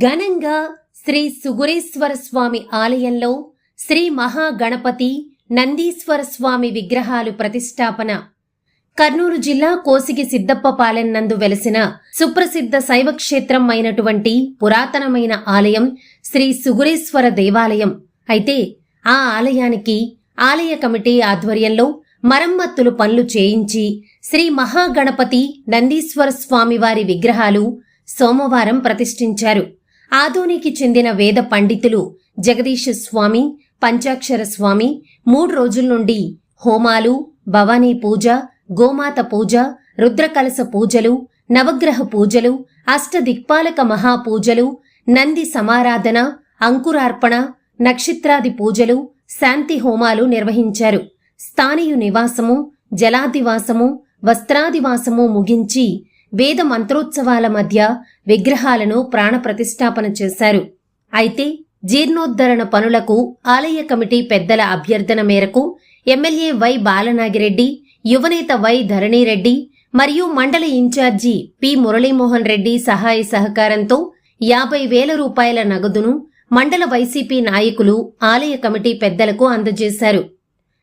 ఘనంగా శ్రీ సుగురేశ్వర స్వామి ఆలయంలో శ్రీ మహాగణపతి నందీశ్వర స్వామి విగ్రహాలు ప్రతిష్టాపన. కర్నూలు జిల్లా కోసిగి సిద్దప్పపాలెం నందు వెలసిన సుప్రసిద్ధ శైవక్షేత్రం అయినటువంటి పురాతనమైన ఆలయం శ్రీ సుగురేశ్వర దేవాలయం. అయితే ఆ ఆలయానికి ఆలయ కమిటీ ఆధ్వర్యంలో మరమ్మత్తులు పనులు చేయించి శ్రీ మహాగణపతి నందీశ్వర స్వామివారి విగ్రహాలు సోమవారం ప్రతిష్ఠించారు. ఆదోనికి చెందిన వేద పండితులు జగదీశ స్వామి పంచాక్షర స్వామి మూడు రోజుల నుండి హోమాలు భవానీ పూజ గోమాత పూజ రుద్రకలస పూజలు నవగ్రహ పూజలు అష్టదిక్పాలక మహాపూజలు నంది సమారాధన అంకురార్పణ నక్షత్రాది పూజలు శాంతి హోమాలు నిర్వహించారు. స్థానియు నివాసము జలాదివాసము వస్త్రాదివాసము ముగించి వేద మంత్రోత్సవాల మధ్య విగ్రహాలను ప్రాణప్రతిష్ఠాపన చేశారు. అయితే జీర్ణోద్ధరణ పనులకు ఆలయ కమిటీ పెద్దల అభ్యర్థన మేరకు ఎమ్మెల్యే వై బాలనాగిరెడ్డి యువనేత వై ధరణిరెడ్డి మరియు మండల ఇన్ఛార్జి పి మురళీమోహన్ రెడ్డి సహాయ సహకారంతో యాభై వేల రూపాయల నగదును మండల వైసీపీ నాయకులు ఆలయ కమిటీ పెద్దలకు అందజేశారు.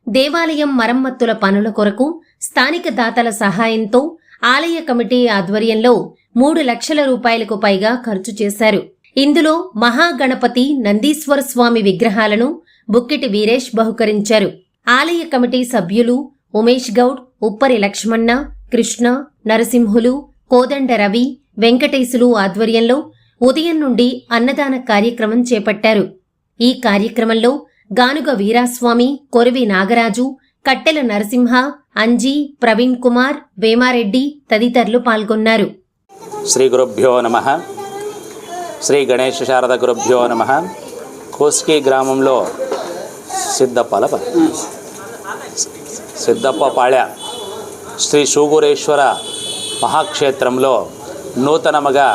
దేవాలయం మరమ్మతుల పనుల కొరకు స్థానిక దాతల సహాయంతో ఆలయ కమిటీ ఆధ్వర్యంలో మూడు లక్షల రూపాయలకు పైగా ఖర్చు చేశారు. ఇందులో మహాగణపతి నందీశ్వర స్వామి విగ్రహాలను బుక్కిటి వీరేష్ బహుకరించారు. ఆలయ కమిటీ సభ్యులు ఉమేష్ గౌడ్ ఉప్పరి లక్ష్మణ కృష్ణ నరసింహులు కోదండ రవి వెంకటేశులు ఆధ్వర్యంలో ఉదయం నుండి అన్నదాన కార్యక్రమం చేపట్టారు. ఈ కార్యక్రమంలో గానుగ వీరాస్వామి కొరవి నాగరాజు కట్టెల నరసింహ అంజీ ప్రవీణ్ కుమార్ వేమారెడ్డి తదితరులు పాల్గొన్నారు. శ్రీ గురుభ్యో నమ. శ్రీ గణేష శారద గురుభ్యో నమ. కోస్కి గ్రామంలో సిద్ధప్పల సిద్ధప్ప పాళ్య శ్రీ శూగురేశ్వర మహాక్షేత్రంలో నూతనముగా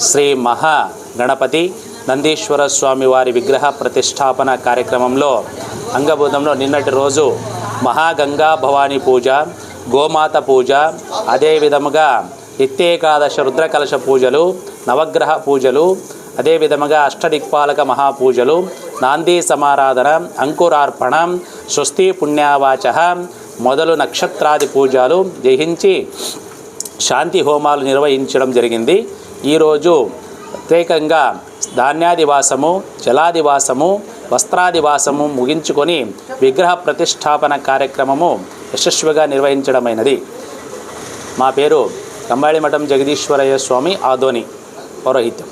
శ్రీ మహా గణపతి నందీశ్వర స్వామి వారి విగ్రహ ప్రతిష్టాపన కార్యక్రమంలో అంగభూతంలో నిన్నటి రోజు మహాగంగా భవానీ పూజ గోమాత పూజ అదేవిధముగా నిత్యేకాదశ రుద్రకలశ పూజలు నవగ్రహ పూజలు అదేవిధముగా అష్టదిక్పాలక మహాపూజలు నాంది సమారాధన అంకురార్పణ స్వస్తి పుణ్యావాచ మొదలు నక్షత్రాది పూజలు జయించి శాంతి హోమాలు నిర్వహించడం జరిగింది. ఈరోజు ప్రత్యేకంగా ధాన్యాదివాసము జలాదివాసము వస్త్రాదివాసము ముగించుకొని విగ్రహ ప్రతిష్టాపన కార్యక్రమము యశస్విగా నిర్వహించడమైనది. మా పేరు కంబాళిమఠం జగదీశ్వరయ్య స్వామి ఆదోని పౌరోహిత్యం.